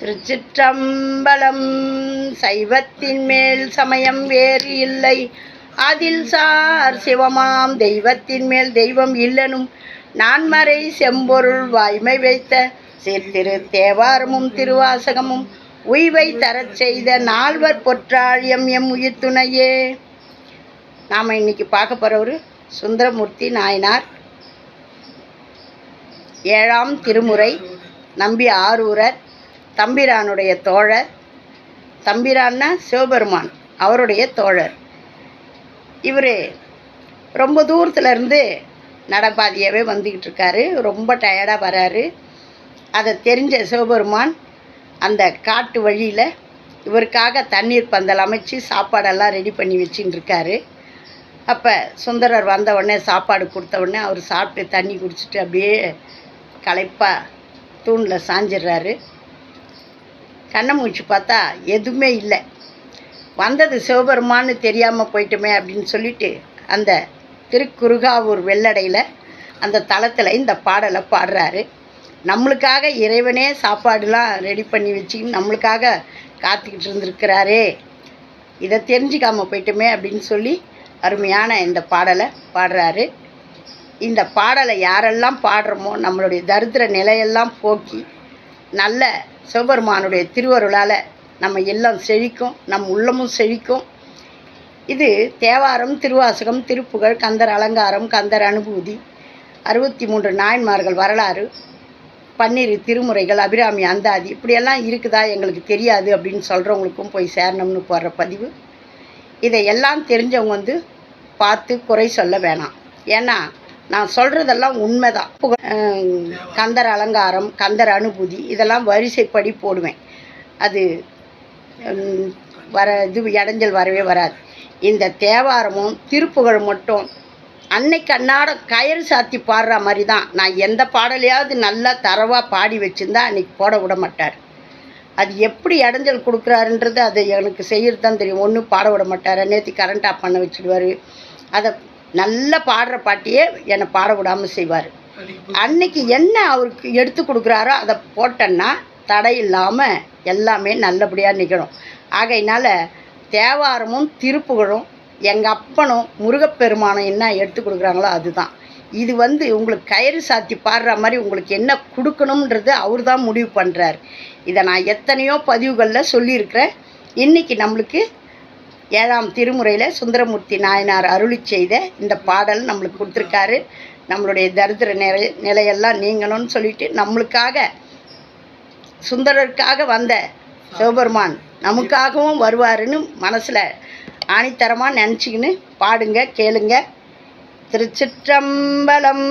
திருச்சிற்றம்பலம். சைவத்தின் மேல் சமயம் வேறு இல்லை. அதில் சார் சிவமாம் தெய்வத்தின் மேல் தெய்வம் இல்லனும். நான்மறை செம்பொருள் வாய்மை வைத்த சீர்திரு தேவாரமும் திருவாசகமும் உய்வை தரச் செய்த நால்வர் பொற்றாழியம் எம் உயிர் துணையே நாம் இன்னைக்கு பார்க்க போகிறவர் சுந்தரமூர்த்தி நாயனார். ஏழாம் திருமுறை நம்பி ஆரூரர். தம்பிரானுடைய தோழர். தம்பிரான்னா சிவபெருமான் அவருடைய தோழர். இவர் ரொம்ப தூரத்துலேருந்து நடப்பாதியாகவே வந்துக்கிட்டு இருக்காரு ரொம்ப டயர்டாக வராரு. அதை தெரிஞ்ச சிவபெருமான் அந்த காட்டு வழியில் இவருக்காக தண்ணீர் பந்தல் அமைச்சு சாப்பாடெல்லாம் ரெடி பண்ணி வச்சுன்னு இருக்காரு அப்போ சுந்தரர் வந்த உடனே சாப்பாடு கொடுத்த உடனே அவர் சாப்பிட்டு தண்ணி குடிச்சிட்டு அப்படியே களைப்பாக தூணில் சாஞ்சிடுறாரு கண்ணை மூச்சு பார்த்தா எதுவுமே இல்லை. வந்தது சிவபெருமான்னு தெரியாமல் போயிட்டுமே அப்படின்னு சொல்லிட்டு அந்த திருக்குறுகாவூர் வெள்ளடையில் அந்த தளத்தில் இந்த பாடலை பாடுறாரு. நம்மளுக்காக இறைவனே சாப்பாடுலாம் ரெடி பண்ணி வச்சுக்கின்னு நம்மளுக்காக காத்துக்கிட்டு இருந்திருக்கிறாரே. இதை தெரிஞ்சுக்காமல் போயிட்டுமே அப்படின்னு சொல்லி அருமையான இந்த பாடலை பாடுறாரு. இந்த பாடலை யாரெல்லாம் பாடுறோமோ நம்மளுடைய தரித்திர நிலையெல்லாம் போக்கி நல்ல சிவபெருமானுடைய திருவருளால் நம்ம இல்லம் செழிக்கும் நம் உள்ளமும் செழிக்கும். இது தேவாரம் திருவாசகம் திருப்புகழ் கந்தர் அலங்காரம் கந்தர் அனுபூதி அறுபத்தி மூன்று நாயன்மார்கள் வரலாறு பன்னிரு திருமுறைகள் அபிராமி அந்தாதி இப்படியெல்லாம் இருக்குதா எங்களுக்கு தெரியாது அப்படின்னு சொல்கிறவங்களுக்கும் போய் சேரணும்னு போடுற பதிவு. இதை எல்லாம் தெரிஞ்சவங்க வந்து பார்த்து குறை சொல்ல வேணாம். ஏன்னா நான் சொல்கிறதெல்லாம் உண்மைதான். புக- கந்தர் அலங்காரம் கந்தர் அனுபூதி இதெல்லாம் வரிசைப்படி போடுவேன். அது வர இது இடைஞ்சல் வரவே வராது. இந்த தேவாரமும் திருப்புகழ் மட்டும் அன்னைக்கு அன்னாட கயிறு சாத்தி பாடுற மாதிரி தான் நான் எந்த பாடலையாவது நல்லா தரவாக பாடி வச்சுருந்தா அன்னைக்கு போட விட மாட்டார். அது எப்படி இடைஞ்சல் கொடுக்குறாருன்றது அதை எனக்கு செய்கிறது தான் தெரியும். ஒன்றும் பாட விட மாட்டார். நேற்று கரண்ட் ஆஃப் பண்ண வச்சுடுவார். அதை நல்லா பாடுற பாட்டியே என்னை பாட விடாமல் செய்வார். அன்னைக்கு என்ன அவருக்கு எடுத்து கொடுக்குறாரோ அதை போட்டேன்னா தடை இல்லாமல் எல்லாமே நல்லபடியாக நிகழும். ஆகையினால தேவாரமும் திருப்புகழும் எங்கள் அப்பனும் முருகப்பெருமானும் என்ன எடுத்து கொடுக்குறாங்களோ அதுதான். இது வந்து உங்களுக்கு கயிறு சாத்தி பாடுற மாதிரி உங்களுக்கு என்ன கொடுக்கணுன்றது அவர் தான் முடிவு பண்ணுறார் இதை நான் எத்தனையோ பதிவுகளில் சொல்லியிருக்கிறேன். இன்னைக்கு நம்மளுக்கு ஏழாம் திருமுறையில் சுந்தரமூர்த்தி நாயனார் அருளி செய்த இந்த பாடல் நம்மளுக்கு கொடுத்துருக்காரு. நம்மளுடைய தரித்திர நிலை நிலையெல்லாம் நீங்கணும்னு சொல்லிட்டு நம்மளுக்காக சுந்தரருக்காக வந்த சிவபெருமான் நமக்காகவும் வருவாருன்னு மனசில் ஆணித்தரமாக நினச்சிக்கின்னு பாடுங்க கேளுங்க. திருச்சிற்றம்பலம்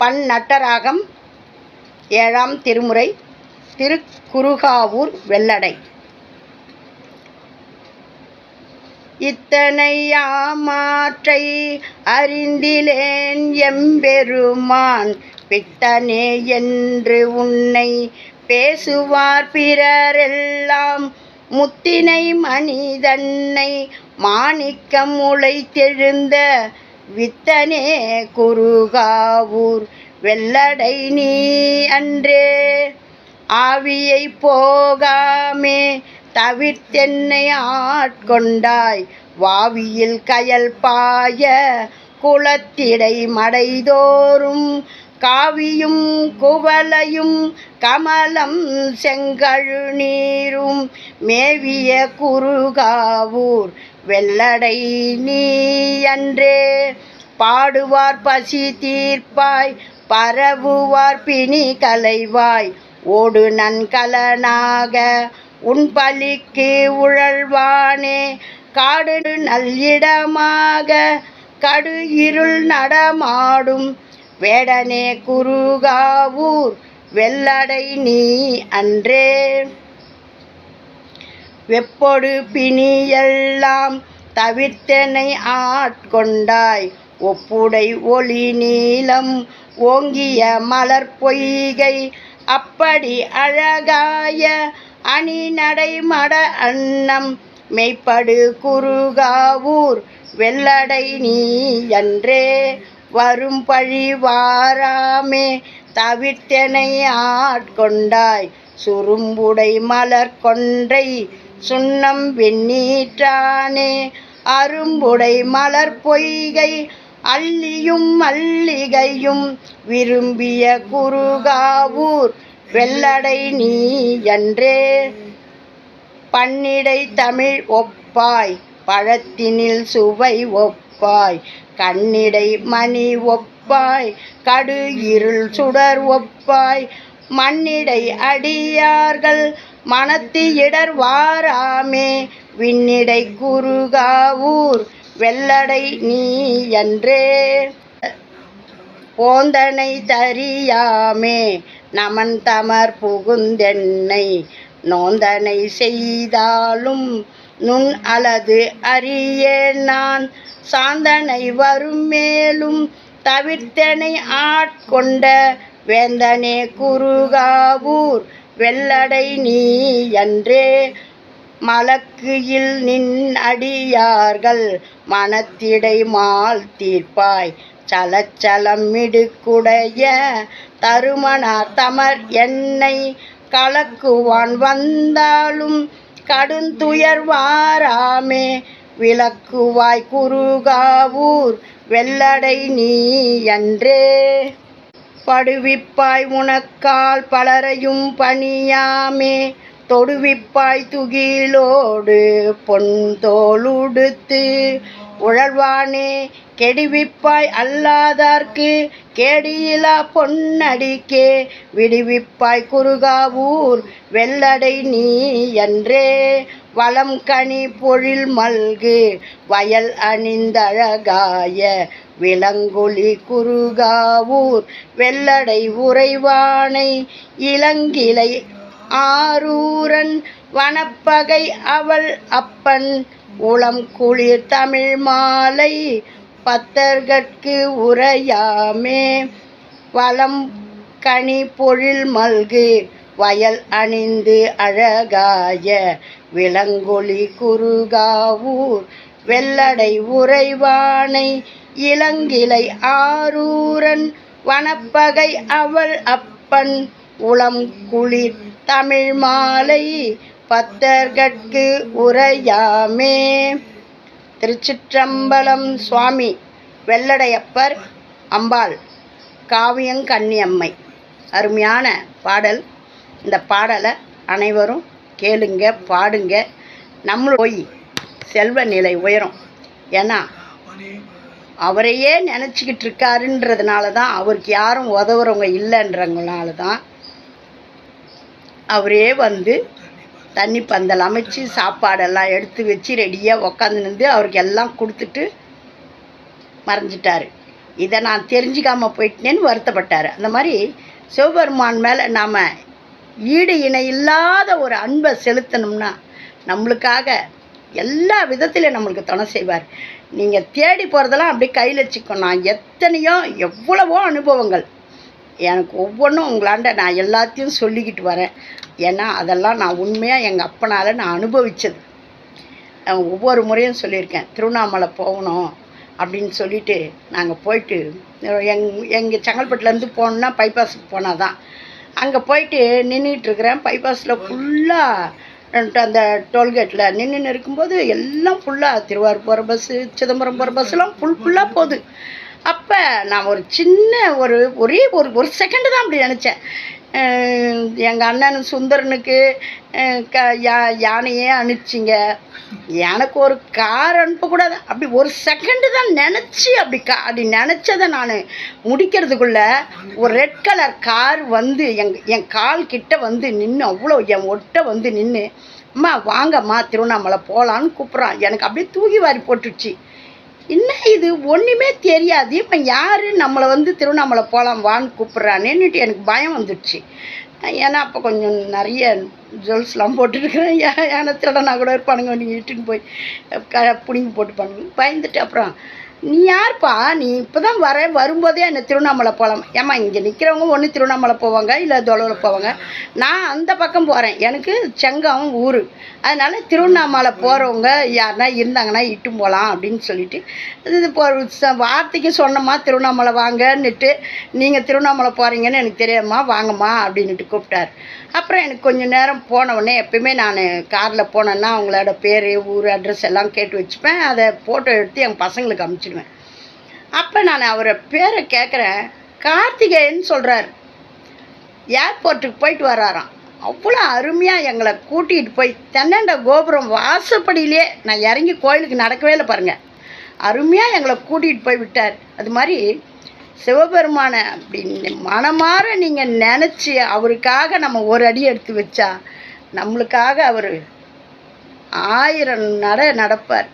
பன் நட்டராகம் ஏழாம் திருமுறை திருக்குறுகாவூர் வெள்ளடை. இத்தனை யாமாற்றை அறிந்திலேன் எம்பெருமான். பித்தனே என்று உன்னை பேசுவார் பிறரெல்லாம். முத்தினை மனிதன்னை மாணிக்கம் உழைத்தெழுந்த வித்தனே குருகாவூர். வெள்ளடை நீ அன்றே ஆவியை போகாமே தவிர்த்தென்னை ஆட்கொண்டாய். வாவியில் கயல் பாய குளத்திடை மடைதோறும் காவியும் குவலையும் கமலம் செங்கழு நீரும் மேவிய குறுகாவூர் வெள்ளடை நீ அன்றே பாடுவார் பசி தீர்ப்பாய் பரவுவார் பிணி கலைவாய். ஓடு நன்கலனாக உன் பலிக்கு உழல்வானே காடு நல்லிடமாக கடு இருள் நடமாடும். வேடனே குருகாவூர் வெள்ளடை நீ அன்றே. வெப்பொடு பிணியெல்லாம் தவிர்த்தனை ஆட்கொண்டாய். ஒப்புடை ஒளி நீளம் ஓங்கிய மலர் பொய்கை அப்படி அழகாய அணி நடை மட அன்னம் மெய்ப்படு குருகாவூர் வெள்ளடை நீ என்றே வரும் பழி வாராமே தவிர்த்தனை ஆட்கொண்டாய் சுரும்புடை மலர் கொன்றை சுண்ணம் வெண்ணீற்றானே அரும்புடை மலர் பொய்கை அள்ளியும் மல்லிகையும் விரும்பிய குருகாவூர் வெள்ளடை நீ என்றே பன்னிடை தமிழ் ஒப்பாய் பழத்தினில் சுவை ஒப்பாய் கண்ணிடை மணி ஒப்பாய் கடு இருள் சுடர் ஒப்பாய் மண்ணிடை அடியார்கள் மனத்து இடர் வாராமே விண்ணிடை குருகாவூர் வெள்ளடை நீ என்றே போந்தனை தறியாமே நமன் தமர் புகுந்தென்னை நோந்தனை செய்தாலும் நுண் அலது அறிய நான் சாந்தனை வரும் மேலும் தவிர்த்தனை ஆட்கொண்ட வேந்தனே குருகாவூர் வெள்ளடை நீ என்றே மலக்குயில் நின் அடியார்கள் மனத்திடை மால் தீர்ப்பாய் சலச்சலம் மிடுக்குடைய தருமனார் தமர் என்னை கலக்குவான் வந்தாலும் கடுந்துயர் வாராமே விளக்குவாய் குருகாவூர் வெள்ளடை நீ என்றே படுவிப்பாய் உனக்கால் பலரையும் பணியாமே. தொடுவிப்பாய் துகிலோடு பொன் தோலுடுத்து உழல்வானே. கெடுவிப்பாய் அல்லாதார்க்கு கேடியிலா பொன்னடிக்கே. விடுவிப்பாய் குருகாவூர் வெள்ளடை நீ என்றே வளம் கனி பொழில் மல்கு வயல் அணிந்தழகாய. விலங்குழி குருகாவூர் வெள்ளடை உறைவானை. இளங்கிளை ஆரூரன் வனப்பகை அவள் அப்பன். உளம் குளிர் தமிழ் மாலை பத்தர்கட்கு உரையாமே. வளம் கனி பொழில் மல்கு வயல் அணிந்து அழகாய விலங்கொலி குறுகாவூர். வெள்ளடை உறைவானை இளங்கிளை ஆரூரன் வனப்பகை அவள் அப்பன். உளம் குளிர் தமிழ் மாலை பத்தர்கட்கு உரையாமே. திருச்சிற்றம்பலம் சுவாமி வெள்ளடையப்பர் அம்பாள். காவியங்கண்ணியம்மை அருமையான பாடல். இந்த பாடலை அனைவரும் கேளுங்க பாடுங்க. நம்மளும் போய் செல்வ நிலை உயரும். ஏன்னா அவரையே நினச்சிக்கிட்டு இருக்காருன்றதுனால தான் அவருக்கு யாரும் உதவுறவங்க இல்லைன்றவங்களால தான் அவரே வந்து தண்ணி பந்தல் அமைச்சு சாப்பாடெல்லாம் எடுத்து வச்சு ரெடியாக உக்காந்து நின்று அவருக்கு எல்லாம் கொடுத்துட்டு மறைஞ்சிட்டார். இதை நான் தெரிஞ்சுக்காமல் போயிட்டேன்னு வருத்தப்பட்டார். அந்த மாதிரி சிவபெருமான் மேலே நாம் ஈடு இணை இல்லாத ஒரு அன்பை செலுத்தணும்னா நம்மளுக்காக எல்லா விதத்திலையும் நம்மளுக்கு துணை செய்வார். நீங்கள் தேடி போகிறதெல்லாம் அப்படியே கையில் வச்சுக்கணும் நான் எத்தனையோ எவ்வளவோ அனுபவங்கள். எனக்கு ஒவ்வொன்றும் உங்களாண்ட நான் எல்லாத்தையும் சொல்லிக்கிட்டு வரேன். ஏன்னா அதெல்லாம் நான் உண்மையாக எங்கள் அப்பனால் நான் அனுபவித்தது ஒவ்வொரு முறையும் சொல்லியிருக்கேன் திருவண்ணாமலை போகணும் அப்படின்னு சொல்லிட்டு நாங்கள் போயிட்டு எங் எங்கள் செங்கல்பட்டுலேருந்து போகணுன்னா பைபாஸுக்கு போனால் தான். அங்கே போயிட்டு நின்றுட்டுருக்குறேன் பைபாஸில் ஃபுல்லாக அந்த டோல்கேட்டில் நின்றுன்னு இருக்கும்போது எல்லாம் ஃபுல்லாக திருவாரூர் போகிற பஸ்ஸு சிதம்பரம் போகிற பஸ்ஸெலாம் ஃபுல் ஃபுல்லாக போகுது. அப்போ நான் ஒரு சின்ன ஒரு ஒரே ஒரு ஒரு செகண்டு தான் அப்படி நினச்சேன். எங்கள் அண்ணன் சுந்தரனுக்கு க யா யானையே அனுப்பிச்சிங்க. எனக்கு ஒரு கார் அனுப்பக்கூடாது அப்படி ஒரு செகண்டு தான் நினச்சி அப்படி கா அப்படி நினச்சதை நான் முடிக்கிறதுக்குள்ள ஒரு ரெட் கலர் கார் வந்து எங் என் கால் கிட்ட வந்து நின்று அவ்வளோ என் ஒட்ட வந்து நின்று அம்மா வாங்கம்மா திருவண்ணாமலை போகலான்னு கூப்பிட்றான். எனக்கு அப்படியே தூக்கி வாரி போட்டுடுச்சு. என்ன இது? ஒன்றுமே தெரியாது. இப்போ யார் நம்மளை வந்து திருவண்ணாமலை போகலாம் வான்னு கூப்பிட்றானேன்னுட்டு எனக்கு பயம் வந்துடுச்சு. ஏன்னா அப்போ கொஞ்சம் நிறைய ஜுவல்ஸ்லாம் போட்டுருக்கிறேன். ஏன்னா திருடனா கூட இருப்பானுங்க. நீங்கள் இட்டுன்னு போய் க பிடுங்கி போட்டு பண்ணுங்க பயந்துட்டு அப்புறம் நீ யார்ப்பா? நீ இப்போ தான் வர வரும்போதே என்ன திருவண்ணாமலை போகலாம் ஏம்மா இங்கே நிற்கிறவங்க ஒன்று திருவண்ணாமலை போவாங்க இல்லை தொலைவில் போவாங்க. நான் அந்த பக்கம் போகிறேன் எனக்கு செங்கம் ஊர். அதனால் திருவண்ணாமலை போகிறவங்க யாருனா இருந்தாங்கன்னா இட்டும் போகலாம் அப்படின்னு சொல்லிட்டு இது இப்போ வார்த்தைக்கு சொன்னம்மா திருவண்ணாமலை வாங்கன்னுட்டு நீங்கள் திருவண்ணாமலை போகிறீங்கன்னு எனக்கு தெரியாதும்மா வாங்கம்மா அப்படின்னுட்டு கூப்பிட்டார். அப்புறம் எனக்கு கொஞ்சம் நேரம் போனவுடனே எப்பயுமே நான் காரில் போனேன்னா அவங்களோட பேர் ஊர் அட்ரஸ் எல்லாம் கேட்டு வச்சுப்பேன். அதை ஃபோட்டோ எடுத்து என் பசங்களுக்கு அனுப்பிச்சிடுவேன் அப்போ நான் அவரை பேரை கேட்குறேன் கார்த்திகேயன் சொல்கிறார் ஏர்போர்ட்டுக்கு போயிட்டு வராராம். அவ்வளோ அருமையாக எங்களை கூட்டிகிட்டு போய் தென்னண்ட கோபுரம் வாசப்படியிலே நான் இறங்கி கோயிலுக்கு நடக்கவே இல்லை பாருங்கள் அருமையாக எங்களை கூட்டிகிட்டு போய் விட்டார். அது மாதிரி சிவபெருமானை அப்படின்னு மனமாற நீங்கள் நினச்சி அவருக்காக நம்ம ஒரு அடி எடுத்து வச்சா நம்மளுக்காக அவர் ஆயிரம் நட நடப்பார்.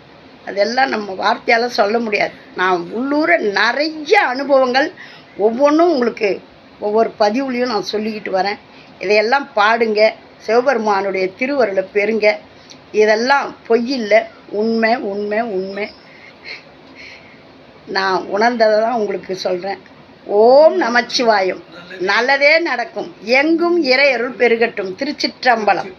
அதெல்லாம் நம்ம வார்த்தையால் சொல்ல முடியாது. நான் உள்ளூர நிறைய அனுபவங்கள் ஒவ்வொன்றும் உங்களுக்கு ஒவ்வொரு பதிவுலையும் நான் சொல்லிக்கிட்டு வரேன். இதையெல்லாம் பாடுங்க. சிவபெருமானுடைய திருவருளை பெறுங்க. இதெல்லாம் பொய்யில்லை. உண்மை உண்மை உண்மை. நான் உணர்ந்ததை தான் உங்களுக்கு சொல்கிறேன் ஓம் நமச்சிவாயம். நல்லதே நடக்கும். எங்கும் இறையருள் பெருகட்டும். திருச்சிற்றம்பலம்.